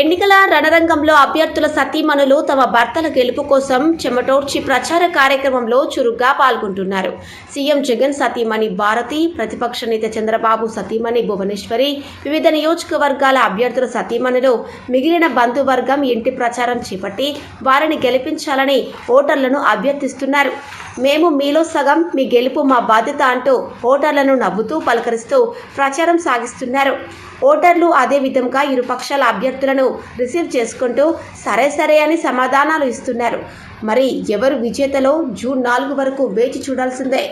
ఎన్నికల రణరంగంలో అభ్యర్థుల సతీమణులు తమ భర్తల గెలుపు కోసం చెమటోడ్చి ప్రచార కార్యక్రమంలో చురుగ్గా పాల్గొంటున్నారు. సీఎం జగన్ సతీమణి భారతి ప్రతిపక్ష నేత చంద్రబాబు సతీమణి భువనేశ్వరి వివిధ నియోజకవర్గాల అభ్యర్థుల సతీమణులు మిగిలిన బంధువర్గం ఇంటి ప్రచారం చేపట్టి వారిని గెలిపించాలని ఓటర్లను అభ్యర్థిస్తున్నారు. మేము మీలో సగం మీ గెలుపు మా బాధ్యత అంటూ ఓటర్లను నవ్వుతూ పలకరిస్తూ ప్రచారం సాగిస్తున్నారు. ఓటర్లు అదే విధంగా ఇరు పక్షాల అభ్యర్థులను రిసీవ్ చేసుకుంటూ సరే సరే అని సమాధానాలు ఇస్తున్నారు. మరి ఎవరు విజేతలో జూన్ నాలుగు వరకు వేచి చూడాల్సిందే.